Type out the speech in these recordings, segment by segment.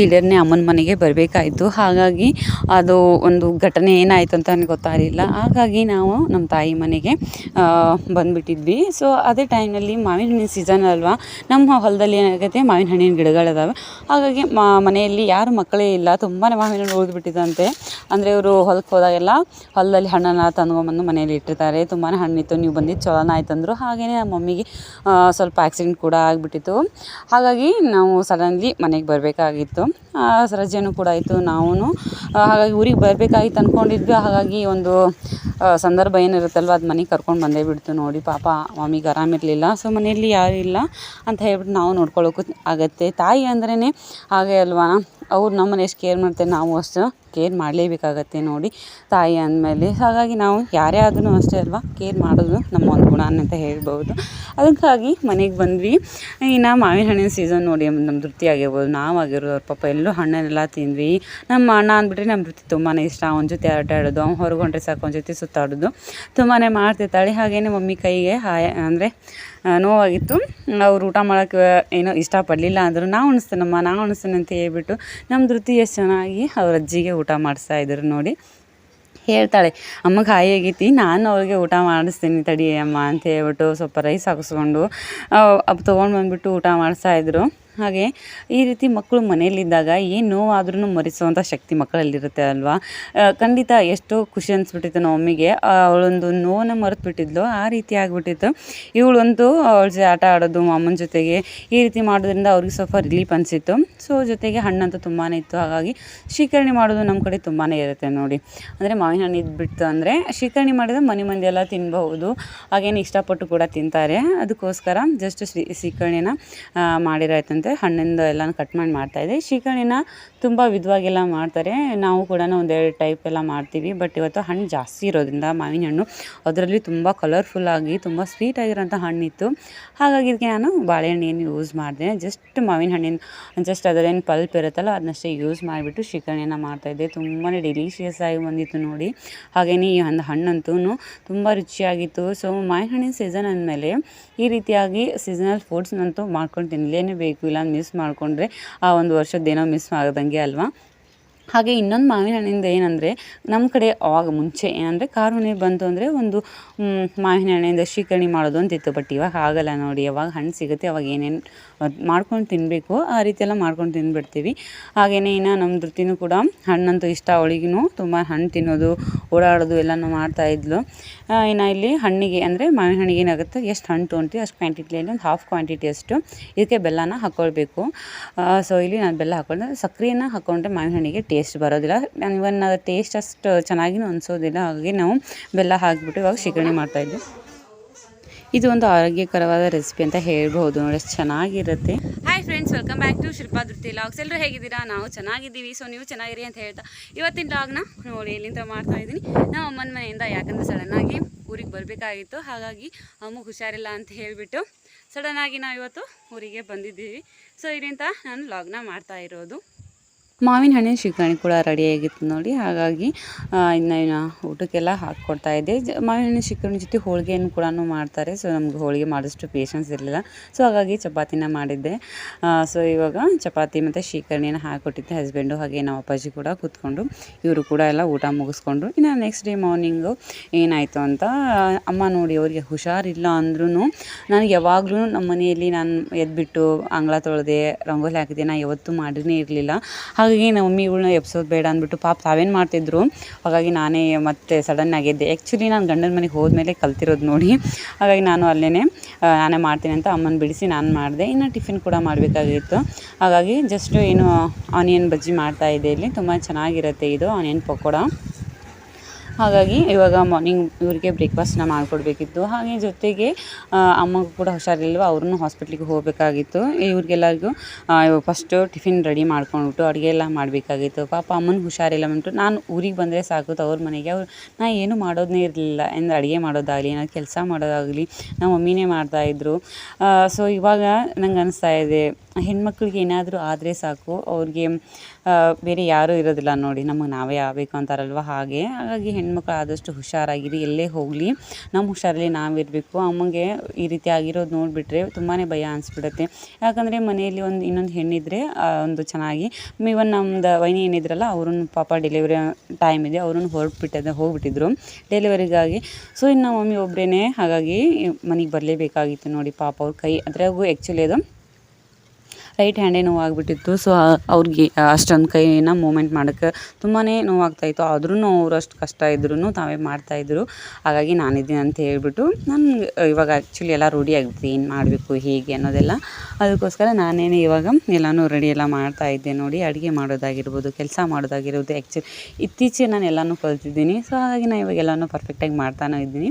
ದಿಢೀರ್ನೆ ಅಮ್ಮನ ಮನೆಗೆ ಬರಬೇಕಾಯಿತು. ಹಾಗಾಗಿ ಅದು ಒಂದು ಘಟನೆ ಏನಾಯಿತು ಅಂತ ನನಗೆ ಗೊತ್ತಾಗಲಿಲ್ಲ. ಹಾಗಾಗಿ ನಾವು ನಮ್ಮ ತಾಯಿ ಮನೆಗೆ ಬಂದುಬಿಟ್ಟಿದ್ವಿ. ಸೊ ಅದೇ ಟೈಮಲ್ಲಿ ಮಾವಿನ ಹಣ್ಣಿನ ಸೀಸನ್ ಅಲ್ವಾ? ನಮ್ಮ ಹೊಲದಲ್ಲಿ ಏನಾಗುತ್ತೆ? ಮಾವಿನ ಹಣ್ಣಿನ ಗಿಡಗಳಿದಾವೆ. ಹಾಗಾಗಿ ಮಾ, ಮನೆಯಲ್ಲಿ ಯಾರು ಮಕ್ಕಳೇ ಇಲ್ಲ. ತುಂಬಾ ಮಾವಿನ ಹಣ್ಣು ಉಳಿದ್ಬಿಟ್ಟಿದಂತೆ. ಅಂದರೆ ಇವರು ಹೊಲಕ್ಕೆ ಹೋದಾಗೆಲ್ಲ ಹೊಲದಲ್ಲಿ ಹಣ್ಣನ್ನು ತಂದ್ಕೊಂಬಂದು ಮನೆಯಲ್ಲಿ ಇಟ್ಟಿರ್ತಾರೆ. ತುಂಬಾ ಹಣ್ಣಿತ್ತು. ನೀವು ಬಂದಿದ್ದು ಚಲೋನ ಅಂದರು ಹಾಗೆಯೇ ನಮ್ಮ ಮಮ್ಮಿಗೆ ಸ್ವಲ್ಪ ಆಕ್ಸಿಡೆಂಟ್ ಕೂಡ ಆಗಿಬಿಟ್ಟಿತ್ತು. ಹಾಗಾಗಿ ನಾವು ಸಡನ್ಲಿ ಮನೆಗೆ ಬರಬೇಕಾಗಿತ್ತು. ರಜೆನೂ ಕೂಡ ಆಯಿತು ನಾವು ಹಾಗಾಗಿ ಊರಿಗೆ ಬರಬೇಕಾಗಿತ್ತು ಅಂದ್ಕೊಂಡಿದ್ವಿ ಹಾಗಾಗಿ ಒಂದು ಸಂದರ್ಭ ಏನಿರುತ್ತಲ್ವ, ಅದು ಮನೆಗೆ ಕರ್ಕೊಂಡು ಬಂದೇ ಬಿಡ್ತು ನೋಡಿ. ಪಾಪ ಮಮ್ಮಿಗೆ ಆರಾಮಿರಲಿಲ್ಲ ಸೊ ಮನೆಯಲ್ಲಿ ಯಾರೂ ಇಲ್ಲ ಅಂತ ಹೇಳ್ಬಿಟ್ಟು ನಾವು ನೋಡ್ಕೊಳ್ಳೋಕ್ಕೂ ಆಗತ್ತೆ. ತಾಯಿ ಅಂದ್ರೇ ಹಾಗೆ ಅಲ್ವಾ? ಅವ್ರು ನಮ್ಮನ್ನು ಎಷ್ಟು ಕೇರ್ ಮಾಡ್ತಾರೆ, ನಾವು ಅಷ್ಟು ಕೇರ್ ಮಾಡಲೇಬೇಕಾಗತ್ತೆ ನೋಡಿ ತಾಯಿ ಅಂದಮೇಲೆ. ಹಾಗಾಗಿ ನಾವು ಯಾರೇ ಆದ್ರೂ ಅಷ್ಟೇ ಅಲ್ವಾ ಕೇರ್ ಮಾಡೋದು ನಮ್ಮ ಒಂದು ಗುಣ ಅಂತ ಹೇಳ್ಬೋದು ಅದಕ್ಕಾಗಿ ಮನೆಗೆ ಬಂದ್ವಿ. ಇನ್ನು ಮಾವಿನ ಹಣ್ಣಿನ ಸೀಸನ್ ನೋಡಿ, ನಮ್ಮ ವೃತ್ತಿ ಆಗಿರ್ಬೋದು ನಾವಾಗಿರೋದು ಅವ್ರ ಪಾಪ ಎಲ್ಲೂ ಹಣ್ಣನ್ನೆಲ್ಲ ತಿಂದ್ವಿ. ನಮ್ಮ ಅಣ್ಣ ಅಂದ್ಬಿಟ್ರೆ ನಮ್ಮ ವೃತ್ತಿ ತುಂಬಾ ಇಷ್ಟ, ಅವನ ಜೊತೆ ಆಟ ಆಡೋದು, ಅವ್ನು ಹೊರಗೊಂಡ್ರೆ ಸಾಕು, ಅವನ ಜೊತೆ ಸುತ್ತಾಡೋದು. ತುಂಬಾ ಮಾಡ್ತಿರ್ತಾಳೆ. ಹಾಗೇನೆ ಮಮ್ಮಿ ಕೈಗೆ ಹಾಯ ಅಂದರೆ ನೋವಾಗಿತ್ತು. ಅವ್ರು ಊಟ ಮಾಡೋಕ್ಕೆ ಏನೋ ಇಷ್ಟಪಡಲಿಲ್ಲ ಅಂದರು. ನಾ ಉಣಿಸ್ತೇನಮ್ಮ ನಾ ಉಣಿಸ್ತೇನೆ ಅಂತ ಹೇಳ್ಬಿಟ್ಟು ನಮ್ಮ ಧೃತಿ ಎಷ್ಟು ಚೆನ್ನಾಗಿ ಅವ್ರ ಅಜ್ಜಿಗೆ ಊಟ ಮಾಡಿಸ್ತಾ ಇದ್ರು ನೋಡಿ. ಹೇಳ್ತಾಳೆ ಅಮ್ಮಗೆ ಹಾಯಿ ಆಗೈತಿ ನಾನು ಅವ್ರಿಗೆ ಊಟ ಮಾಡಿಸ್ತೀನಿ ತಡಿ ಅಮ್ಮ, ಅಂತ ಹೇಳ್ಬಿಟ್ಟು ಸ್ವಲ್ಪ ರೈಸ್ ಹಾಕಿಸ್ಕೊಂಡು ಅಬ್ ತೊಗೊಂಡು ಬಂದುಬಿಟ್ಟು ಊಟ ಮಾಡಿಸ್ತಾ ಇದ್ರು. ಹಾಗೆ ಈ ರೀತಿ ಮಕ್ಕಳು ಮನೆಯಲ್ಲಿದ್ದಾಗ ಏನು ನೋವಾದ್ರೂ ಮರೆಸುವಂಥ ಶಕ್ತಿ ಮಕ್ಕಳಲ್ಲಿರುತ್ತೆ ಅಲ್ವಾ? ಖಂಡಿತ ಎಷ್ಟೋ ಖುಷಿ ಅನಿಸ್ಬಿಟ್ಟಿತ್ತು ನಮ್ಮ ಮಮ್ಮಿಗೆ ಅವಳೊಂದು ನೋವನ್ನು ಮರೆತು ಬಿಟ್ಟಿದ್ಲು ಆ ರೀತಿ ಆಗಿಬಿಟ್ಟಿತ್ತು. ಇವಳೊಂದು ಅವಳ ಆಟ ಆಡೋದು ಅಮ್ಮನ ಜೊತೆಗೆ ಈ ರೀತಿ ಮಾಡೋದ್ರಿಂದ ಅವ್ರಿಗೆ ಸ್ವಲ್ಪ ರಿಲೀಫ್ ಅನಿಸಿತ್ತು. ಸೊ ಜೊತೆಗೆ ಹಣ್ಣಂತೂ ತುಂಬಾ ಇತ್ತು. ಹಾಗಾಗಿ ಶೀಕರಣಿ ಮಾಡೋದು ನಮ್ಮ ಕಡೆ ತುಂಬಾ ಇರುತ್ತೆ ನೋಡಿ. ಅಂದರೆ ಮಾವಿನ ಹಣ್ಣು ಇದ್ಬಿಡ್ತು ಅಂದರೆ ಶೀಕರಣಿ ಮಾಡಿದ್ರೆ ಮನೆ ಮಂದಿ ಎಲ್ಲ ತಿನ್ನಬಹುದು ಹಾಗೇನು ಇಷ್ಟಪಟ್ಟು ಕೂಡ ತಿಂತಾರೆ. ಅದಕ್ಕೋಸ್ಕರ ಜಸ್ಟ್ ಶ್ರೀ ಶೀಕರಣೆನ ಮಾಡಿರಾಯ್ತಂತೆ. ಹಣ್ಣಿಂದ ಎಲ್ಲನೂ ಕಟ್ ಮಾಡಿ ಮಾಡ್ತಾಯಿದ್ದೆ ಶೀಕರಣೆನ ತುಂಬ ವಿಧವಾಗೆಲ್ಲ ಮಾಡ್ತಾರೆ. ನಾವು ಕೂಡ ಒಂದೆರಡು ಟೈಪ್ ಎಲ್ಲ ಮಾಡ್ತೀವಿ. ಬಟ್ ಇವತ್ತು ಹಣ್ಣು ಜಾಸ್ತಿ ಇರೋದ್ರಿಂದ ಮಾವಿನ ಹಣ್ಣು ಅದರಲ್ಲಿ ತುಂಬ ಕಲರ್ಫುಲ್ಲಾಗಿ ತುಂಬ ಸ್ವೀಟ್ ಆಗಿರೋಂಥ ಹಣ್ಣಿತ್ತು. ಹಾಗಾಗಿ ಇದಕ್ಕೆ ನಾನು ಬಾಳೆಹಣ್ಣು ಯೂಸ್ ಮಾಡಿದೆ ಜಸ್ಟ್ ಮಾವಿನ ಹಣ್ಣಿನ ಜಸ್ಟ್ ಅದರೇನು ಪಲ್ಪ್ ಇರುತ್ತಲ್ಲ, ಅದನ್ನಷ್ಟೇ ಯೂಸ್ ಮಾಡಿಬಿಟ್ಟು ಶಿಕರಣೆಯನ್ನು ಮಾಡ್ತಾಯಿದ್ದೆ ತುಂಬಾ ಡೆಲಿಷಿಯಸ್ ಆಗಿ ಬಂದಿತ್ತು ನೋಡಿ. ಹಾಗೇ ಈ ಒಂದು ಹಣ್ಣಂತೂ ತುಂಬ ರುಚಿಯಾಗಿತ್ತು. ಸೊ ಮಾವಿನ ಹಣ್ಣಿನ ಸೀಸನ್ ಅಂದಮೇಲೆ ಈ ರೀತಿಯಾಗಿ ಸೀಸನಲ್ ಫುಡ್ಸ್ನಂತೂ ಮಾಡ್ಕೊಂಡು ತಿನ್ನಲೇಬೇಕು ಇಲ್ಲ ಮಿಸ್ ಮಾಡಿಕೊಂಡ್ರೆ ಆ ಒಂದು ವರ್ಷದ್ದೇನೋ ಮಿಸ್ ಆಗದಂಗೆ ಅಲ್ವಾ? ಹಾಗೆ ಇನ್ನೊಂದು ಮಾವಿನ ಹಣ್ಣಿಂದ ಏನಂದರೆ ನಮ್ಮ ಕಡೆ ಆವಾಗ ಮುಂಚೆ ಏನಂದರೆ ಖಾರ ಮನೆ ಬಂತು ಅಂದರೆ ಒಂದು ಮಾವಿನ ಹಣ್ಣಿಂದ ಶ್ರೀಕರಣಿ ಮಾಡೋದು ಅಂತಿತ್ತು, ಬಟ್ ಇವಾಗ ಆಗಲ್ಲ ನೋಡಿ, ಯಾವಾಗ ಹಣ್ಣು ಸಿಗುತ್ತೆ, ಅವಾಗ ಏನೇನು ಮಾಡ್ಕೊಂಡು ತಿನ್ನಬೇಕು ಆ ರೀತಿ ಎಲ್ಲ ಮಾಡ್ಕೊಂಡು ತಿಂದ್ಬಿಡ್ತೀವಿ ಹಾಗೆಯೇ ಇನ್ನು ನಮ್ಮ ಧೃತಿನೂ ಕೂಡ ಹಣ್ಣಂತೂ ಇಷ್ಟ. ಅವಳಿಗೂ ತುಂಬ ಹಣ್ಣು ತಿನ್ನೋದು, ಓಡಾಡೋದು ಎಲ್ಲನೂ ಮಾಡ್ತಾಯಿದ್ಲು ಇನ್ನು ಇಲ್ಲಿ ಹಣ್ಣಿಗೆ ಅಂದರೆ ಮಾವಿನ ಹಣ್ಣಿಗೆ ಏನಾಗುತ್ತೆ? ಎಷ್ಟು ಹಣ್ಣು ತೊಗೊಳ್ತೀವಿ ಅಷ್ಟು ಕ್ವಾಂಟಿಟಿಯಲ್ಲಿ ಒಂದು ಹಾಫ್ ಕ್ವಾಂಟಿಟಿ ಅಷ್ಟು ಇದಕ್ಕೆ ಬೆಲ್ಲನ ಹಾಕ್ಕೊಳ್ಬೇಕು ಸೊ ಇಲ್ಲಿ ನಾನು ಬೆಲ್ಲ ಹಾಕ್ಕೊಂಡ್ರೆ ಸಕ್ಕರೆಯನ್ನು ಹಾಕ್ಕೊಂಡ್ರೆ ಮಾವಿನ ಹಣ್ಣಿಗೆ ಟೇಸ್ಟ್ ಬರೋದಿಲ್ಲ. ಇವನ್ ಅದು ಟೇಸ್ಟ್ ಅಷ್ಟು ಚೆನ್ನಾಗಿನೂ ಅನಿಸೋದಿಲ್ಲ. ಹಾಗಾಗಿ ನಾವು ಬೆಲ್ಲ ಹಾಕಿಬಿಟ್ಟು ಇವಾಗ ಶೇಖರಣೆ ಮಾಡ್ತಾಯಿದ್ದೆ ಇದು ಒಂದು ಆರೋಗ್ಯಕರವಾದ ರೆಸಿಪಿ ಅಂತ ಹೇಳ್ಬೋದು ನೋಡಿ ಚೆನ್ನಾಗಿರುತ್ತೆ. Hi friends welcome back to Shilpa Dhruthi logs ಎಲ್ಲರೂ ಹೇಗಿದ್ದೀರಾ? ನಾವು ಚೆನ್ನಾಗಿದ್ದೀವಿ. ಸೊ ನೀವು ಚೆನ್ನಾಗಿರಿ ಅಂತ ಹೇಳ್ತಾ ಇವತ್ತಿನ ಲಾಗ್ನ ನೋಡಿ ಎಲ್ಲಿಂದ ಮಾಡ್ತಾ ಇದ್ದೀನಿ. ನಮ್ಮ ಅಮ್ಮನ ಮನೆಯಿಂದ, ಯಾಕಂದರೆ ಸಡನ್ನಾಗಿ ಊರಿಗೆ ಬರಬೇಕಾಗಿತ್ತು. ಹಾಗಾಗಿ ಅಮ್ಮಗೆ ಹುಷಾರಿಲ್ಲ ಅಂತ ಹೇಳಿಬಿಟ್ಟು ಸಡನ್ನಾಗಿ ನಾವು ಇವತ್ತು ಊರಿಗೆ ಬಂದಿದ್ದೀವಿ. ಸೊ ಇದರಿಂದ ನಾನು ಲಾಗ್ನ ಮಾಡ್ತಾ ಇರೋದು. ಮಾವಿನ ಹಣ್ಣಿನ ಶೀಕರಣೆ ಕೂಡ ರೆಡಿಯಾಗಿತ್ತು ನೋಡಿ. ಹಾಗಾಗಿ ಇನ್ನು ಊಟಕ್ಕೆಲ್ಲ ಹಾಕ್ಕೊಡ್ತಾ ಇದ್ದೆ. ಮಾವಿನ ಹಣ್ಣಿನ ಶೀಕರಣೆ ಜೊತೆ ಹೋಳಿಗೆಯನ್ನು ಕೂಡ ಮಾಡ್ತಾರೆ. ಸೊ ನಮ್ಗೆ ಹೋಳಿಗೆ ಮಾಡೋಷ್ಟು ಪೇಷನ್ಸ್ ಇರಲಿಲ್ಲ. ಸೊ ಹಾಗಾಗಿ ಚಪಾತಿನ ಮಾಡಿದ್ದೆ. ಸೊ ಇವಾಗ ಚಪಾತಿ ಮತ್ತು ಶೀಕರಣೆನ ಹಾಕ್ಕೊಟ್ಟಿದ್ದೆ ಹಸ್ಬೆಂಡು ಹಾಗೆ ನಮ್ಮ ಅಪ್ಪಾಜಿ ಕೂಡ ಕೂತ್ಕೊಂಡು. ಇವರು ಕೂಡ ಎಲ್ಲ ಊಟ ಮುಗಿಸ್ಕೊಂಡ್ರು ಇನ್ನು ನೆಕ್ಸ್ಟ್ ಡೇ ಮಾರ್ನಿಂಗು ಏನಾಯಿತು ಅಂತ, ಅಮ್ಮ ನೋಡಿ ಅವರಿಗೆ ಹುಷಾರಿಲ್ಲ ಅಂದ್ರೂ ನನಗೆ ಯಾವಾಗಲೂ ನಮ್ಮ ಮನೆಯಲ್ಲಿ ನಾನು ಎದ್ಬಿಟ್ಟು ಅಂಗಳ ತೊಳೆದೆ, ರಂಗೋಲಿ ಹಾಕಿದೆ ನಾ ಯಾವತ್ತೂ ಮಾಡಿನೇ ಇರಲಿಲ್ಲ. ನಮ್ಮ ಮಮ್ಮಿಗಳ್ನ ಎಬ್ಸೋದು ಬೇಡ ಅಂದ್ಬಿಟ್ಟು ಪಾಪ ತಾವೇನು ಮಾಡ್ತಿದ್ರು. ಹಾಗಾಗಿ ನಾನೇ ಮತ್ತೆ ಸಡನ್ ಆಗಿದ್ದೆ ಆ್ಯಕ್ಚುಲಿ ನಾನು ಗಂಡನ ಮನೆಗೆ ಹೋದ್ಮೇಲೆ ಕಲ್ತಿರೋದು ನೋಡಿ. ಹಾಗಾಗಿ ನಾನು ಅಲ್ಲೇ ನಾನೇ ಮಾಡ್ತೀನಿ ಅಂತ ಅಮ್ಮನ ಬಿಡಿಸಿ ನಾನು ಮಾಡಿದೆ. ಇನ್ನು ಟಿಫಿನ್ ಕೂಡ ಮಾಡಬೇಕಾಗಿತ್ತು. ಹಾಗಾಗಿ ಜಸ್ಟು ಏನು ಆನಿಯನ್ ಬಜ್ಜಿ ಮಾಡ್ತಾ ಇದ್ದೆ ಇಲ್ಲಿ. ತುಂಬ ಚೆನ್ನಾಗಿರುತ್ತೆ ಇದು ಆನಿಯನ್ ಪಕೋಡ. ಹಾಗಾಗಿ ಇವಾಗ ಮಾರ್ನಿಂಗ್ ಇವರಿಗೆ ಬ್ರೇಕ್ಫಾಸ್ಟ್ನ ಮಾಡಿಕೊಡ್ಬೇಕಿತ್ತು. ಹಾಗೆ ಜೊತೆಗೆ ಅಮ್ಮಗೂ ಕೂಡ ಹುಷಾರಿಲ್ವ ಅವ್ರನ್ನೂ ಹಾಸ್ಪಿಟ್ಲಿಗೆ ಹೋಗಬೇಕಾಗಿತ್ತು. ಇವ್ರಿಗೆಲ್ಲರಿಗೂ ಫಸ್ಟು ಟಿಫಿನ್ ರೆಡಿ ಮಾಡ್ಕೊಂಡ್ಬಿಟ್ಟು ಅಡುಗೆ ಎಲ್ಲ ಮಾಡಬೇಕಾಗಿತ್ತು. ಪಾಪ ಅಮ್ಮನ ಹುಷಾರಿಲ್ಲ ಅಂದ್ಬಿಟ್ಟು ನಾನು ಊರಿಗೆ ಬಂದರೆ ಸಾಕು, ತವ್ರ ಮನೆಗೆ. ಅವ್ರು, ನಾ ಏನು ಮಾಡೋದನ್ನೇ ಇರಲಿಲ್ಲ ಅಂದರೆ ಅಡುಗೆ ಮಾಡೋದಾಗಲಿ, ಏನಾದ್ರು ಕೆಲಸ ಮಾಡೋದಾಗಲಿ ನಮ್ಮ ಮಮ್ಮಿನೇ ಮಾಡ್ತಾಯಿದ್ರು ಸೊ ಇವಾಗ ನಂಗೆ ಅನಿಸ್ತಾ ಇದೆ ಹೆಣ್ಮಕ್ಳಿಗೆ ಏನಾದರೂ ಆದರೆ ಸಾಕು, ಅವ್ರಿಗೆ ಬೇರೆ ಯಾರೂ ಇರೋದಿಲ್ಲ ನೋಡಿ, ನಮಗೆ ನಾವೇ ಆಗಬೇಕು ಅಂತಾರಲ್ವ ಹಾಗೆ. ಹಾಗಾಗಿ ಹೆಣ್ಮಕ್ಳು ಆದಷ್ಟು ಹುಷಾರಾಗಿರಿ, ಎಲ್ಲೇ ಹೋಗಲಿ. ನಮ್ಮ ಹುಷಾರಲ್ಲಿ ನಾವಿರಬೇಕು. ಅಮ್ಮಂಗೆ ಈ ರೀತಿ ಆಗಿರೋದು ನೋಡಿಬಿಟ್ರೆ ತುಂಬಾ ಭಯ ಅನಿಸ್ಬಿಡುತ್ತೆ. ಯಾಕಂದರೆ ಮನೆಯಲ್ಲಿ ಒಂದು, ಇನ್ನೊಂದು ಹೆಣ್ಣಿದ್ರೆ ಒಂದು ಚೆನ್ನಾಗಿ ಇವನ್ ನಮ್ದು ವೈನಿ ಏನಿದ್ರಲ್ಲ ಅವ್ರನ್ನ ಪಾಪ ಡೆಲಿವರಿ ಟೈಮ್ ಇದೆ ಅವ್ರನ್ನ ಹೊರಟುಬಿಟ್ಟದೆ, ಹೋಗ್ಬಿಟ್ಟಿದ್ರು. ಡೆಲಿವರಿಗಾಗಿ ಸೊ ಇನ್ನು ಮಮ್ಮಿ ಒಬ್ಬರೇ ಹಾಗಾಗಿ ಮನೆಗೆ ಬರಲೇಬೇಕಾಗಿತ್ತು ನೋಡಿ ಪಾಪ ಅವ್ರ ಕೈ. ಅದ್ರಾಗೂ ಆ್ಯಕ್ಚುಲಿ ಅದು ರೈಟ್ ಹ್ಯಾಂಡೇ ನೋವಾಗ್ಬಿಟ್ಟಿತ್ತು. ಸೊ ಅವ್ರಿಗೆ ಅಷ್ಟೊಂದು ಕೈನ ಮೂಮೆಂಟ್ ಮಾಡೋಕ್ಕೆ ತುಂಬಾ ನೋವಾಗ್ತಾಯಿತ್ತು ಆದ್ರೂ ಅವ್ರು ಅಷ್ಟು ಕಷ್ಟ ಇದ್ರೂ ತಾವೇ ಮಾಡ್ತಾಯಿದ್ರು ಹಾಗಾಗಿ ನಾನಿದ್ದೀನಿ ಅಂತ ಹೇಳ್ಬಿಟ್ಟು ನಾನು, ಇವಾಗ ಆ್ಯಕ್ಚುಲಿ ಎಲ್ಲ ರೂಢಿ ಆಗಿಬಿಡ್ತು ಏನು ಮಾಡಬೇಕು, ಹೇಗೆ ಅನ್ನೋದೆಲ್ಲ. ಅದಕ್ಕೋಸ್ಕರ ನಾನೇನು ಇವಾಗ ಎಲ್ಲನೂ ರೆಡಿ ಎಲ್ಲ ಮಾಡ್ತಾ ಇದ್ದೆ ನೋಡಿ. ಅಡುಗೆ ಮಾಡೋದಾಗಿರ್ಬೋದು, ಕೆಲಸ ಮಾಡೋದಾಗಿರ್ಬೋದು ಆ್ಯಕ್ಚುಲಿ ಇತ್ತೀಚೆಗೆ ನಾನು ಎಲ್ಲನೂ ಕಲ್ತಿದ್ದೀನಿ. ಸೊ ಹಾಗಾಗಿ ನಾನು ಇವಾಗ ಎಲ್ಲನೂ ಪರ್ಫೆಕ್ಟಾಗಿ ಮಾಡ್ತಾನೇ ಇದ್ದೀನಿ.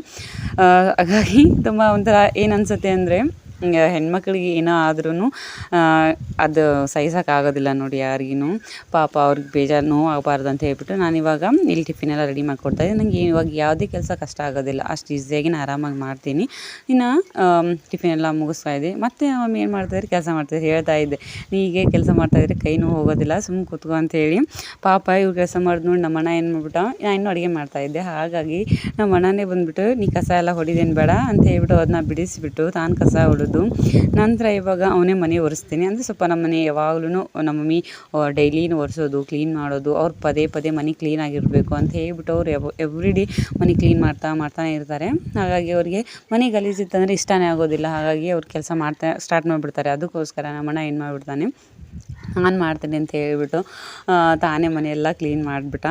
ಹಾಗಾಗಿ ತುಂಬ ಒಂಥರ ಏನು ಅನಿಸುತ್ತೆ ಅಂದರೆ ಹೆಣ್ಮಕ್ಳಿಗೆ ಏನೋ ಆದ್ರೂ ಅದು ಸಹಿಸೋಕ್ಕಾಗೋದಿಲ್ಲ ನೋಡಿ ಯಾರಿಗೂ ಪಾಪ ಅವ್ರಿಗೆ ಬೇಜಾರು ನೋವು ಆಗಬಾರ್ದು ಅಂತ ಹೇಳ್ಬಿಟ್ಟು ನಾನು ಇವಾಗ ಇಲ್ಲಿ ಟಿಫಿನ್ ಎಲ್ಲ ರೆಡಿ ಮಾಡಿಕೊಡ್ತಾ ಇದ್ದೀನಿ. ನನಗೆ ಇವಾಗ ಯಾವುದೇ ಕೆಲಸ ಕಷ್ಟ ಆಗೋದಿಲ್ಲ. ಅಷ್ಟು ಈಸಿಯಾಗಿ ನಾನು ಆರಾಮಾಗಿ ಮಾಡ್ತೀನಿ. ಇನ್ನು ಟಿಫಿನ್ ಎಲ್ಲ ಮುಗಿಸ್ತಾ ಇದ್ದೆ. ಮತ್ತೆ ಮಮ್ಮಿ ಏನು ಮಾಡ್ತಾಯಿದ್ರೆ ಕೆಲಸ ಮಾಡ್ತಾಯಿದ್ರೆ ಹೇಳ್ತಾ ಇದ್ದೆ. ನೀ ಹೀಗೆ ಕೆಲಸ ಮಾಡ್ತಾಯಿದ್ರೆ ಕೈ ನೋವು ಹೋಗೋದಿಲ್ಲ. ಸುಮ್ಮನೆ ಕೂತ್ಕೊ ಅಂಥೇಳಿ ಪಾಪ ಇವ್ರು ಕೆಲಸ ಮಾಡಿದ್ ನೋಡಿ ನಮ್ಮ ಅಣ್ಣ ಏನು ಮಾಡ್ಬಿಟ್ಟ ನಾನು ಇನ್ನೂ ಅಡುಗೆ ಮಾಡ್ತಾಯಿದ್ದೆ ಹಾಗಾಗಿ ನಮ್ಮ ಅಣ್ಣನೇ ಬಂದುಬಿಟ್ಟು, ನೀ ಕಸ ಎಲ್ಲ ಹೊಡಿದೇನು ಬೇಡ ಅಂತ ಹೇಳ್ಬಿಟ್ಟು ಅದನ್ನ ಬಿಡಿಸಿಬಿಟ್ಟು, ತಾನು ಕಸ ಹೊಡೆದು ನಂತರ ಇವಾಗ ಅವನೇ ಮನೆ ಒರೆಸ್ತೀನಿ. ಅಂದರೆ ಸ್ವಲ್ಪ ನಮ್ಮ ಮನೆ ಯಾವಾಗ್ಲೂ ನಮ್ಮ ಮಮ್ಮಿ ಡೈಲಿನೂ ಒರೆಸೋದು ಕ್ಲೀನ್ ಮಾಡೋದು, ಅವ್ರು ಪದೇ ಪದೇ ಮನೆ ಕ್ಲೀನಾಗಿರಬೇಕು ಅಂತ ಹೇಳ್ಬಿಟ್ಟು ಅವ್ರು ಎವ್ ಎವ್ರಿ ಡೇ ಮನೆ ಕ್ಲೀನ್ ಮಾಡ್ತಾ ಮಾಡ್ತಾನೆ ಇರ್ತಾರೆ. ಹಾಗಾಗಿ ಅವ್ರಿಗೆ ಮನೆ ಗಲೀಜಿತ್ತಂದರೆ ಇಷ್ಟನೇ ಆಗೋದಿಲ್ಲ. ಹಾಗಾಗಿ ಅವ್ರು ಕೆಲಸ ಮಾಡ್ತಾ ಸ್ಟಾರ್ಟ್ ಮಾಡಿಬಿಡ್ತಾರೆ. ಅದಕ್ಕೋಸ್ಕರ ನಮ್ಮ ಅಣ್ಣ ಏನು ಮಾಡಿಬಿಡ್ತಾನೆ ನಾನು ಮಾಡ್ತೀನಿ ಅಂತ ಹೇಳಿಬಿಟ್ಟು ತಾನೇ ಮನೆಯೆಲ್ಲ ಕ್ಲೀನ್ ಮಾಡಿಬಿಟ್ಟ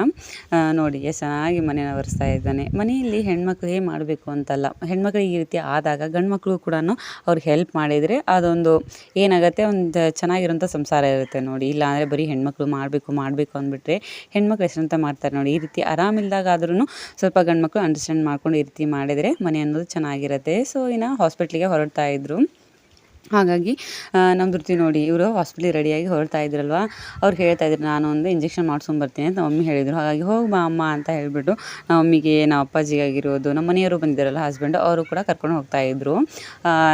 ನೋಡಿ, ಎಷ್ಟು ಚೆನ್ನಾಗಿ ಮನೆಯನ್ನು ಒರೆಸ್ತಾ ಇದ್ದಾನೆ. ಮನೆಯಲ್ಲಿ ಹೆಣ್ಮಕ್ಳು ಏನು ಮಾಡಬೇಕು ಅಂತಲ್ಲ, ಹೆಣ್ಮಕ್ಳಿಗೆ ಈ ರೀತಿ ಆದಾಗ ಗಂಡ್ಮಕ್ಳು ಕೂಡ ಅವ್ರಿಗೆ ಹೆಲ್ಪ್ ಮಾಡಿದರೆ ಅದೊಂದು ಏನಾಗುತ್ತೆ, ಒಂದು ಚೆನ್ನಾಗಿರೋಂಥ ಸಂಸಾರ ಇರುತ್ತೆ ನೋಡಿ. ಇಲ್ಲ ಅಂದರೆ ಬರೀ ಹೆಣ್ಮಕ್ಳು ಮಾಡಬೇಕು ಮಾಡಬೇಕು ಅಂದ್ಬಿಟ್ರೆ ಹೆಣ್ಮಕ್ಳು ಎಷ್ಟಂತ ಮಾಡ್ತಾರೆ ನೋಡಿ. ಈ ರೀತಿ ಆರಾಮಿಲ್ಲದಾಗಾದ್ರೂ ಸ್ವಲ್ಪ ಗಂಡ್ಮಕ್ಳು ಅಂಡರ್ಸ್ಟ್ಯಾಂಡ್ ಮಾಡ್ಕೊಂಡು ಈ ರೀತಿ ಮಾಡಿದರೆ ಮನೆ ಅನ್ನೋದು ಚೆನ್ನಾಗಿರುತ್ತೆ. ಸೊ ಇನ್ನು ಹಾಸ್ಪಿಟ್ಲಿಗೆ ಹೊರಡ್ತಾ ಇದ್ರು. ಹಾಗಾಗಿ ನಮ್ಮ ಧೃತಿ ನೋಡಿ, ಇವರು ಹಾಸ್ಪಿಟ್ಲಿಗೆ ರೆಡಿಯಾಗಿ ಹೊರಡ್ತಾ ಇದ್ರಲ್ವ? ಅವ್ರು ಹೇಳ್ತಾ ಇದ್ರು, ನಾನು ಒಂದು ಇಂಜೆಕ್ಷನ್ ಮಾಡ್ಸ್ಕೊಂಬರ್ತೀನಿ ಅಂತ ಮಮ್ಮಿ ಹೇಳಿದರು. ಹಾಗಾಗಿ, ಹೋಗಿ ಬಾ ಅಮ್ಮ ಅಂತ ಹೇಳಿಬಿಟ್ಟು ನಮ್ಮ ಮಮ್ಮಿಗೆ ನಮ್ಮ ಅಪ್ಪಾಜಿಗಾಗಿರೋದು, ನಮ್ಮ ಮನೆಯವರು ಬಂದಿದ್ದಾರಲ್ಲ ಹಸ್ಬೆಂಡು ಅವರು ಕೂಡ ಕರ್ಕೊಂಡು ಹೋಗ್ತಾ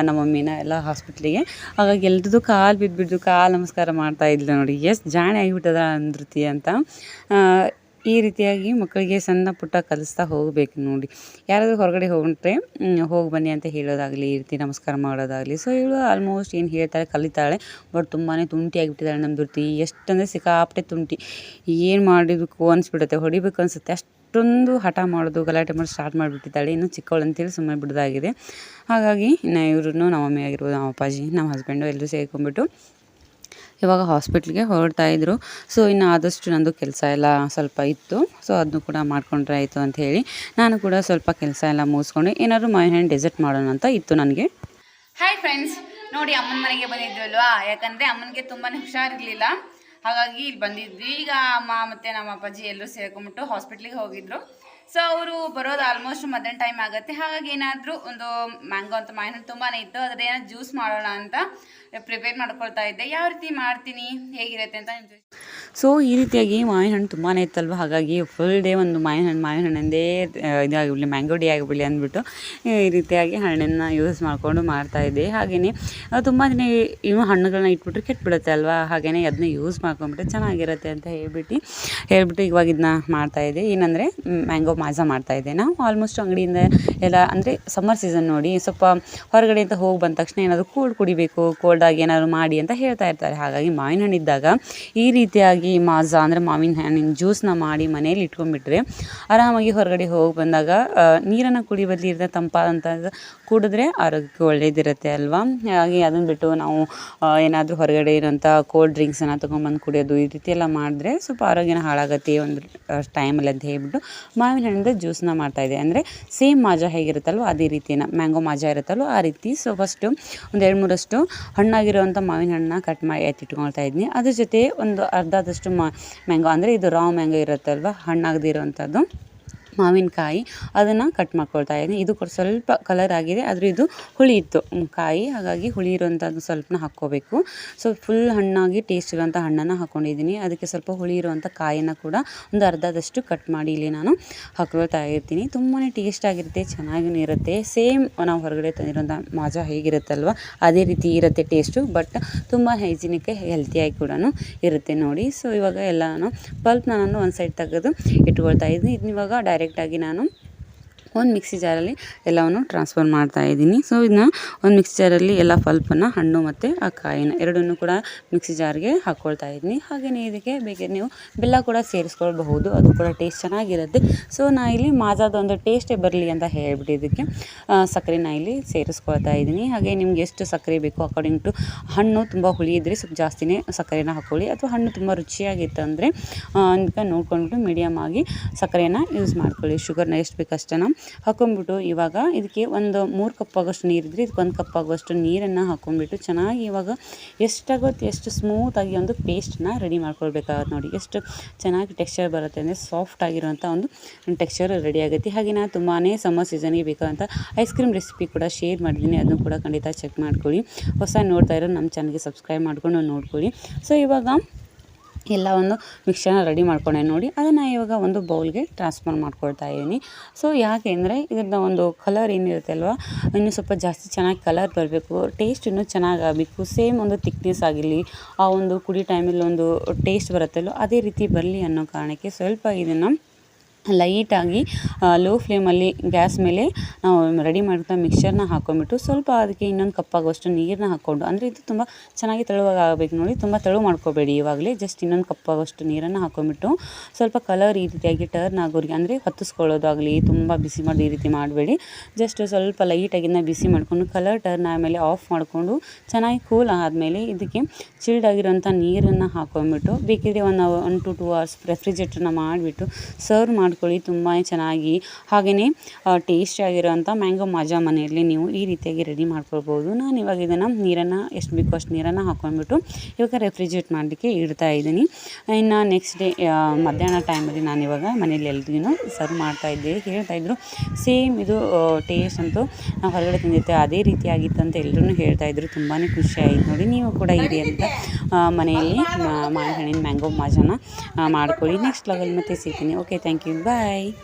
ನಮ್ಮ ಮಮ್ಮಿನ ಎಲ್ಲ ಹಾಸ್ಪಿಟ್ಲಿಗೆ ಹಾಗಾಗಿ, ಎಲ್ರದ್ದು ಕಾಲು ಬಿದ್ದುಬಿಟ್ಟು ಕಾಲು ನಮಸ್ಕಾರ ಮಾಡ್ತಾ ಇದ್ಲು ನೋಡಿ. ಎಷ್ಟು ಜಾಣೆ ಆಗಿಬಿಟ್ಟದ ನೃತಿ ಅಂತ. ಈ ರೀತಿಯಾಗಿ ಮಕ್ಕಳಿಗೆ ಸಣ್ಣ ಪುಟ್ಟ ಕಲಿಸ್ತಾ ಹೋಗಬೇಕು ನೋಡಿ. ಯಾರಾದರೂ ಹೊರಗಡೆ ಹೋಗ್ಬಿಟ್ರೆ ಹೋಗಿ ಬನ್ನಿ ಅಂತ ಹೇಳೋದಾಗಲಿ, ಈ ರೀತಿ ನಮಸ್ಕಾರ ಮಾಡೋದಾಗಲಿ. ಸೊ ಇವಳು ಆಲ್ಮೋಸ್ಟ್ ಏನು ಹೇಳ್ತಾಳೆ, ಕಲಿತಾಳೆ. ಬಟ್ ತುಂಬಾ ತುಂಟಿ ಆಗಿಬಿಟ್ಟಿದ್ದಾಳೆ ನಮ್ಮ ದುರ್ತಿ. ಎಷ್ಟಂದರೆ ಸಿಕ್ಕಾಪಟ್ಟೆ ತುಂಟಿ. ಏನು ಮಾಡಿದಕ್ಕೂ ಅನಿಸ್ಬಿಡುತ್ತೆ. ಹೊಡಿಬೇಕು ಅನಿಸುತ್ತೆ. ಅಷ್ಟೊಂದು ಹಠ ಮಾಡೋದು, ಗಲಾಟೆ ಮಾಡಿ ಸ್ಟಾರ್ಟ್ ಮಾಡಿಬಿಟ್ಟಿದ್ದಾಳೆ. ಇನ್ನು ಚಿಕ್ಕವಳು ಅಂತೇಳಿ ಸುಮ್ಮನೆ ಬಿಡೋದಾಗಿದೆ. ಹಾಗಾಗಿ, ನಾ ಇವ್ರೂ ನಮ್ಮ ಮಮ್ಮಿ ಆಗಿರ್ಬೋದು ನಮ್ಮ ಅಪ್ಪಾಜಿ ನಮ್ಮ ಹಸ್ಬೆಂಡು ಎಲ್ಲರೂ ಸೇರ್ಕೊಂಡ್ಬಿಟ್ಟು ಇವಾಗ ಹಾಸ್ಪಿಟ್ಲಿಗೆ ಹೊರಡ್ತಾ ಇದ್ರು. ಸೊ ಇನ್ನು ಆದಷ್ಟು ನಂದು ಕೆಲಸ ಎಲ್ಲ ಸ್ವಲ್ಪ ಇತ್ತು. ಸೊ ಅದನ್ನು ಕೂಡ ಮಾಡ್ಕೊಂಡ್ರೆ ಆಯಿತು ಅಂತ ಹೇಳಿ ನಾನು ಕೂಡ ಸ್ವಲ್ಪ ಕೆಲಸ ಎಲ್ಲ ಮುಗಿಸ್ಕೊಂಡು ಏನಾದರೂ ಮೈ ಹ್ಯಾಂಡ್ ಡೆಸರ್ಟ್ ಮಾಡೋಣ ಅಂತ ಇತ್ತು ನನಗೆ. ಹಾಯ್ ಫ್ರೆಂಡ್ಸ್ ನೋಡಿ ಅಮ್ಮನ ಮನೆಗೆ ಬಂದಿದ್ವಲ್ವಾ ಯಾಕಂದರೆ ಅಮ್ಮನಿಗೆ ತುಂಬಾ ಹುಷಾರಿರಲಿಲ್ಲ. ಹಾಗಾಗಿ ಇಲ್ಲಿ ಬಂದಿದ್ವಿ. ಈಗ ಅಮ್ಮ ಮತ್ತು ನಮ್ಮ ಅಪ್ಪಾಜಿ ಎಲ್ಲರೂ ಸೇರ್ಕೊಂಬಿಟ್ಟು ಹಾಸ್ಪಿಟ್ಲಿಗೆ ಹೋಗಿದ್ರು. ಸೊ ಅವರು ಬರೋದು ಆಲ್ಮೋಸ್ಟ್ ಮಧ್ಯಾಹ್ನ ಟೈಮ್ ಆಗುತ್ತೆ. ಹಾಗಾಗಿ ಏನಾದರೂ ಒಂದು ಮ್ಯಾಂಗೋ ಅಂತ ಹಣ್ಣು ತುಂಬಾನೇ ಇತ್ತು. ಅದ್ರೇನೋ ಜ್ಯೂಸ್ ಮಾಡೋಣ ಅಂತ ಪ್ರಿಪೇರ್ ಮಾಡ್ಕೊಳ್ತಾ ಇದ್ದೆ. ಯಾವ ರೀತಿ ಮಾಡ್ತೀನಿ? ಹೇಗಿರುತ್ತೆ ಅಂತ ನಿಮ್ಮ ಸೊ ಈ ರೀತಿಯಾಗಿ ಮಾವಿನ ಹಣ್ಣು ತುಂಬಾ ಇತ್ತಲ್ವ? ಹಾಗಾಗಿ ಫುಲ್ ಡೇ ಒಂದು ಮಾವಿನ ಹಣ್ಣು ಮಾವಿನ ಹಣ್ಣಂದೇ ಇದಾಗಿಬಿಡಲಿ ಮ್ಯಾಂಗೋ ಡೇ ಆಗಿಬಿಡಲಿ ಅಂದ್ಬಿಟ್ಟು, ಈ ರೀತಿಯಾಗಿ ಹಣ್ಣನ್ನು ಯೂಸ್ ಮಾಡಿಕೊಂಡು ಮಾಡ್ತಾಯಿದ್ದೆ ಹಾಗೆಯೇ ತುಂಬ ದಿನ ಇನ್ನು ಹಣ್ಣುಗಳನ್ನ ಇಟ್ಬಿಟ್ರೆ ಕೆಟ್ಬಿಡುತ್ತೆ ಅಲ್ವಾ? ಹಾಗೆಯೇ ಅದನ್ನ ಯೂಸ್ ಮಾಡ್ಕೊಂಬಿಟ್ರೆ ಚೆನ್ನಾಗಿರುತ್ತೆ ಅಂತ ಹೇಳ್ಬಿಟ್ಟು ಹೇಳ್ಬಿಟ್ಟು ಇವಾಗ ಇದನ್ನ ಮಾಡ್ತಾಯಿದ್ದೆ ಏನಂದರೆ ಮ್ಯಾಂಗೋ ಮಾಜಾ ಮಾಡ್ತಾಯಿದ್ದೆ ನಾವು ಆಲ್ಮೋಸ್ಟ್ ಅಂಗಡಿಯಿಂದ ಎಲ್ಲ, ಅಂದರೆ ಸಮ್ಮರ್ ಸೀಸನ್ ನೋಡಿ, ಸ್ವಲ್ಪ ಹೊರಗಡೆ ಅಂತ ಹೋಗಿ ಬಂದ ತಕ್ಷಣ ಏನಾದರೂ ಕೋಲ್ಡ್ ಕುಡಿಬೇಕು ಕೋಲ್ಡಾಗಿ ಏನಾದ್ರು ಮಾಡಿ ಅಂತ ಹೇಳ್ತಾ ಇರ್ತಾರೆ. ಹಾಗಾಗಿ ಮಾವಿನ ಹಣ್ಣಿದ್ದಾಗ ಈ ರೀತಿಯಾಗಿ ಮಾಜಾ ಅಂದರೆ ಮಾವಿನ ಹಣ್ಣಿನ ಜ್ಯೂಸ್ನ ಮಾಡಿ ಮನೇಲಿ ಇಟ್ಕೊಂಡ್ಬಿಟ್ರೆ ಆರಾಮಾಗಿ ಹೊರಗಡೆ ಹೋಗಿ ಬಂದಾಗ ನೀರನ್ನು ಕುಡಿ ಬದಲಿ ಇರೋ ತಂಪಾದಂಥ ಕುಡಿದ್ರೆ ಆರೋಗ್ಯಕ್ಕೆ ಒಳ್ಳೇದಿರುತ್ತೆ ಅಲ್ವಾ? ಹಾಗೆ ಅದನ್ನು ಬಿಟ್ಟು ನಾವು ಏನಾದರೂ ಹೊರಗಡೆ ಇರೋಂಥ ಕೋಲ್ಡ್ ಡ್ರಿಂಕ್ಸನ್ನು ತೊಗೊಂಬಂದು ಕುಡಿಯೋದು ಈ ರೀತಿ ಎಲ್ಲ ಮಾಡಿದ್ರೆ ಸ್ವಲ್ಪ ಆರೋಗ್ಯನ ಹಾಳಾಗುತ್ತೆ ಒಂದು ಟೈಮಲ್ಲಿ ಅಂತ ಹೇಳಿಬಿಟ್ಟು ಮಾವಿನ ಹಣ್ಣಿಂದ ಜ್ಯೂಸನ್ನ ಮಾಡ್ತಾಯಿದ್ದೆ ಅಂದರೆ ಸೇಮ್ ಮಾಜಾ ಹೇಗಿರುತ್ತಲ್ವ ಅದೇ ರೀತಿನ ಮ್ಯಾಂಗೋ ಮಾಜಾ ಇರುತ್ತಲ್ವ ಆ ರೀತಿ. ಸೊ ಫಸ್ಟು ಒಂದು ಎರಡು ಮೂರಷ್ಟು ಹಣ್ಣಾಗಿರುವಂಥ ಮಾವಿನ ಹಣ್ಣನ್ನ ಕಟ್ ಮಾಡಿ ಎತ್ತಿಟ್ಕೊಳ್ತಾ ಇದ್ದೀನಿ ಅದ್ರ ಜೊತೆ ಒಂದು ಅರ್ಧದಷ್ಟು ಮಾ ಮ್ಯಾಂಗೋ ಅಂದರೆ ಇದು ರಾ ಮ್ಯಾಂಗೋ ಇರುತ್ತಲ್ವ? ಹಣ್ಣಾಗದಿರೋವಂಥದ್ದು ಮಾವಿನಕಾಯಿ ಅದನ್ನು ಕಟ್ ಮಾಡ್ಕೊಳ್ತಾ ಇದ್ದೀನಿ. ಇದು ಸ್ವಲ್ಪ ಕಲರ್ ಆಗಿದೆ, ಆದರೆ ಇದು ಹುಳಿ ಇತ್ತು. ಕಾಯಿ, ಹಾಗಾಗಿ ಹುಳಿ ಇರುವಂಥದ್ದು ಸ್ವಲ್ಪನ ಹಾಕ್ಕೋಬೇಕು. ಸೊ ಫುಲ್ ಹಣ್ಣಾಗಿ ಟೇಸ್ಟ್ ಇರುವಂಥ ಹಣ್ಣನ್ನು ಹಾಕ್ಕೊಂಡಿದ್ದೀನಿ ಅದಕ್ಕೆ ಸ್ವಲ್ಪ ಹುಳಿ ಇರುವಂಥ ಕಾಯಿನ ಕೂಡ ಒಂದು ಅರ್ಧದಷ್ಟು ಕಟ್ ಮಾಡಿ ಇಲ್ಲಿ ನಾನು ಹಾಕ್ಕೊಳ್ತಾ ಇರ್ತೀನಿ. ತುಂಬಾ ಟೇಸ್ಟ್ ಆಗಿರುತ್ತೆ ಚೆನ್ನಾಗೂ ಇರುತ್ತೆ. ಸೇಮ್ ನಾವು ಹೊರಗಡೆ ತಂದಿರೋಂಥ ಮಾಜಾ ಹೇಗಿರುತ್ತಲ್ವ, ಅದೇ ರೀತಿ ಇರುತ್ತೆ ಟೇಸ್ಟು ಬಟ್ ತುಂಬ ಹೈಜಿನಿಕ್ ಹೆಲ್ತಿಯಾಗಿ ಕೂಡ ಇರುತ್ತೆ ನೋಡಿ. ಸೊ ಇವಾಗ ಎಲ್ಲ ಪಲ್ಪ್ ನಾನು ಒಂದು ಸೈಡ್ ತೆಗೆದು ಇಟ್ಕೊಳ್ತಾ ಇದ್ದೀನಿ. ಇದನ್ನ ಇವಾಗ ಡೈರೆಕ್ಟಾಗಿ ನಾನು ಒಂದು ಮಿಕ್ಸಿ ಜಾರಲ್ಲಿ ಎಲ್ಲವನ್ನು ಟ್ರಾನ್ಸ್ಫರ್ ಮಾಡ್ತಾ ಇದ್ದೀನಿ. ಸೊ ಇದನ್ನ ಒಂದು ಮಿಕ್ಸಿ ಜಾರಲ್ಲಿ ಎಲ್ಲ ಪಲ್ಪನ್ನು, ಹಣ್ಣು ಮತ್ತು ಆ ಕಾಯಿನ ಎರಡನ್ನೂ ಕೂಡ ಮಿಕ್ಸಿ ಜಾರ್ಗೆ ಹಾಕ್ಕೊಳ್ತಾ ಇದ್ದೀನಿ. ಹಾಗೆಯೇ ಇದಕ್ಕೆ ಬೇಕಿದ್ರೆ ನೀವು ಬೆಲ್ಲ ಕೂಡ ಸೇರಿಸ್ಕೊಳ್ಬಹುದು. ಅದು ಕೂಡ ಟೇಸ್ಟ್ ಚೆನ್ನಾಗಿರುತ್ತೆ. ಸೊ ನಾ ಇಲ್ಲಿ ಮಾಜಾದ ಒಂದು ಟೇಸ್ಟೇ ಬರಲಿ ಅಂತ ಹೇಳ್ಬಿಟ್ಟು ಇದಕ್ಕೆ ಸಕ್ಕರೆನ ಇಲ್ಲಿ ಸೇರಿಸ್ಕೊಳ್ತಾ ಇದ್ದೀನಿ. ಹಾಗೆ ನಿಮ್ಗೆ ಎಷ್ಟು ಸಕ್ಕರೆ ಬೇಕು ಅಕಾರ್ಡಿಂಗ್ ಟು ಹಣ್ಣು ತುಂಬ ಹುಳಿ ಇದ್ದರೆ ಸ್ವಲ್ಪ ಜಾಸ್ತಿನೇ ಸಕ್ಕರೆನ ಹಾಕ್ಕೊಳ್ಳಿ ಅಥವಾ ಹಣ್ಣು ತುಂಬ ರುಚಿಯಾಗಿತ್ತು ಅಂದರೆ ಅಂತ ನೋಡ್ಕೊಂಡ್ಬಿಟ್ಟು ಮೀಡಿಯಮ್ ಆಗಿ ಸಕ್ಕರೆನ ಯೂಸ್ ಮಾಡ್ಕೊಳ್ಳಿ. ಶುಗರ್ನ ಎಷ್ಟು ಬೇಕು ಅಷ್ಟನ್ನು ಹಾಕೊಂಡ್ಬಿಟ್ಟು ಇವಾಗ ಇದಕ್ಕೆ ಒಂದು ಮೂರು ಕಪ್ ಆಗೋಷ್ಟು ನೀರಿದ್ರೆ ಇದಕ್ಕೆ ಒಂದು ಕಪ್ ಆಗುವಷ್ಟು ನೀರನ್ನು ಹಾಕೊಂಡ್ಬಿಟ್ಟು ಚೆನ್ನಾಗಿ ಇವಾಗ ಎಷ್ಟಾಗುತ್ತೆ, ಎಷ್ಟು ಸ್ಮೂತಾಗಿ ಒಂದು ಪೇಸ್ಟನ್ನ ರೆಡಿ ಮಾಡ್ಕೊಳ್ಬೇಕಾಗತ್ತೆ ನೋಡಿ. ಎಷ್ಟು ಚೆನ್ನಾಗಿ ಟೆಕ್ಸ್ಚರ್ ಬರುತ್ತೆ ಅಂದರೆ ಸಾಫ್ಟ್ ಆಗಿರುವಂಥ ಒಂದು ಟೆಕ್ಸ್ಚರ್ ರೆಡಿ ಆಗುತ್ತೆ. ಹಾಗೆ ನಾನು ತುಂಬಾ ಸಮ್ಮರ್ ಸೀಸನ್ಗೆ ಬೇಕಾದಂಥ ಐಸ್ ಕ್ರೀಮ್ ರೆಸಿಪಿ ಕೂಡ ಶೇರ್ ಮಾಡಿದ್ದೀನಿ. ಅದನ್ನು ಕೂಡ ಖಂಡಿತ ಚೆಕ್ ಮಾಡ್ಕೊಳ್ಳಿ. ಹೊಸ ನೋಡ್ತಾ ಇರೋ ನಮ್ಮ ಚಾನಲ್ಗೆ ಸಬ್ಸ್ಕ್ರೈಬ್ ಮಾಡ್ಕೊಂಡು ನೋಡ್ಕೊಳ್ಳಿ. ಸೊ ಇವಾಗ ಎಲ್ಲ ಒಂದು ಮಿಕ್ಸ್ಚರ್ನ ರೆಡಿ ಮಾಡ್ಕೊಂಡೆ ನೋಡಿ. ಅದನ್ನು ಇವಾಗ ಒಂದು ಬೌಲ್ಗೆ ಟ್ರಾನ್ಸ್ಫರ್ ಮಾಡ್ಕೊಳ್ತಾ ಇದ್ದೀನಿ. ಸೊ ಯಾಕೆ ಅಂದರೆ ಇದನ್ನ ಒಂದು ಕಲರ್ ಏನಿರುತ್ತೆ ಅಲ್ವಾ? ಇನ್ನೂ ಸ್ವಲ್ಪ ಜಾಸ್ತಿ ಚೆನ್ನಾಗಿ ಕಲರ್ ಬರಬೇಕು. ಟೇಸ್ಟ್ ಇನ್ನೂ ಚೆನ್ನಾಗಿ ಆಗಬೇಕು ಸೇಮ್ ಒಂದು ತಿಕ್ನೆಸ್ ಆಗಿರಲಿ, ಆ ಒಂದು ಕುಡಿ ಟೈಮಲ್ಲಿ ಒಂದು ಟೇಸ್ಟ್ ಬರುತ್ತಲ್ಲೋ ಅದೇ ರೀತಿ ಬರಲಿ ಅನ್ನೋ ಕಾರಣಕ್ಕೆ ಸ್ವಲ್ಪ ಇದನ್ನು ಲೈಟಾಗಿ ಲೋ ಫ್ಲೇಮಲ್ಲಿ ಗ್ಯಾಸ್ ಮೇಲೆ ನಾವು ರೆಡಿ ಮಾಡಿರೋ ಮಿಕ್ಸ್ಚರ್ನ ಹಾಕೊಂಡ್ಬಿಟ್ಟು ಸ್ವಲ್ಪ ಅದಕ್ಕೆ ಇನ್ನೊಂದು ಕಪ್ಪಾಗುವಷ್ಟು ನೀರನ್ನ ಹಾಕ್ಕೊಂಡು, ಅಂದರೆ ಇದು ತುಂಬ ಚೆನ್ನಾಗಿ ತೆಳುವಾಗಿ ಆಗಬೇಕು ನೋಡಿ, ತುಂಬ ತೆಳು ಮಾಡ್ಕೋಬೇಡಿ ಇವಾಗಲೇ ಜಸ್ಟ್ ಇನ್ನೊಂದು ಕಪ್ಪಾಗುವಷ್ಟು ನೀರನ್ನು ಹಾಕೊಂಡ್ಬಿಟ್ಟು ಸ್ವಲ್ಪ ಕಲರ್ ಈ ರೀತಿಯಾಗಿ ಟರ್ನ್ ಆಗೋರಿಗೆ, ಅಂದರೆ ಹೊತ್ತಿಸ್ಕೊಳ್ಳೋದಾಗಲಿ, ತುಂಬ ಬಿಸಿ ಮಾಡಿ ಈ ರೀತಿ ಮಾಡಬೇಡಿ. ಜಸ್ಟ್ ಸ್ವಲ್ಪ ಲೈಟಾಗಿನ ಬಿಸಿ ಮಾಡಿಕೊಂಡು ಕಲರ್ ಟರ್ನ್ ಆಮೇಲೆ ಆಫ್ ಮಾಡಿಕೊಂಡು ಚೆನ್ನಾಗಿ ಕೂಲ್ ಆದಮೇಲೆ ಇದಕ್ಕೆ ಚಿಲ್ಡ್ ಆಗಿರೋಂಥ ನೀರನ್ನು ಹಾಕೊಂಡ್ಬಿಟ್ಟು, ಬೇಕಿದ್ರೆ ಒಂದು ಒನ್ ಟು ಟೂ ಅವರ್ಸ್ ರೆಫ್ರಿಜರೇಟರ್ನ ಮಾಡಿಬಿಟ್ಟು ಸರ್ವ್ ಮಾಡ್ಕೊಳ್ಳಿ ತುಂಬಾ ಚೆನ್ನಾಗಿ. ಹಾಗೆಯೇ ಟೇಸ್ಟಿ ಆಗಿರೋಂಥ ಮ್ಯಾಂಗೋ ಮಾಜಾ ಮನೆಯಲ್ಲಿ ನೀವು ಈ ರೀತಿಯಾಗಿ ರೆಡಿ ಮಾಡ್ಕೊಳ್ಬೋದು. ನಾನು ಇವಾಗ ಇದನ್ನು ನೀರನ್ನು, ಎಷ್ಟು ಬೇಕೋ ಅಷ್ಟು ನೀರನ್ನು ಹಾಕ್ಕೊಂಡ್ಬಿಟ್ಟು ಇವಾಗ ರೆಫ್ರಿಜರೇಟ್ ಮಾಡಲಿಕ್ಕೆ ಇಡ್ತಾ ಇದ್ದೀನಿ. ಇನ್ನು ನೆಕ್ಸ್ಟ್ ಡೇ ಮಧ್ಯಾಹ್ನ ಟೈಮಲ್ಲಿ ನಾನು ಇವಾಗ ಮನೇಲಿ ಎಲ್ರಿಗೂ ಸರ್ವ್ ಹೇಳ್ತಾ ಇದ್ರು, ಸೇಮ್ ಇದು ಟೇಸ್ಟ್ ಅಂತೂ ನಾವು ಹೊರಗಡೆ ತಿಂದಿರ್ತೇವೆ, ಅದೇ ರೀತಿಯಾಗಿತ್ತು ಅಂತ ಎಲ್ಲರೂ ಹೇಳ್ತಾ ಇದ್ರು. ತುಂಬಾ ಖುಷಿ ಆಯಿತು ನೋಡಿ, ನೀವು ಕೂಡ ಇರಿ ಅಂತ ಮನೆಯಲ್ಲಿ ಮಾವಿನ ಹಣ್ಣಿನ ಮ್ಯಾಂಗೋ ಮಾಜಾನ ಮಾಡ್ಕೊಳ್ಳಿ. ನೆಕ್ಸ್ಟ್ ಲೆವೆಲ್ ಮತ್ತೆ ಸಿಗ್ತೀನಿ. Okay thank you Bye!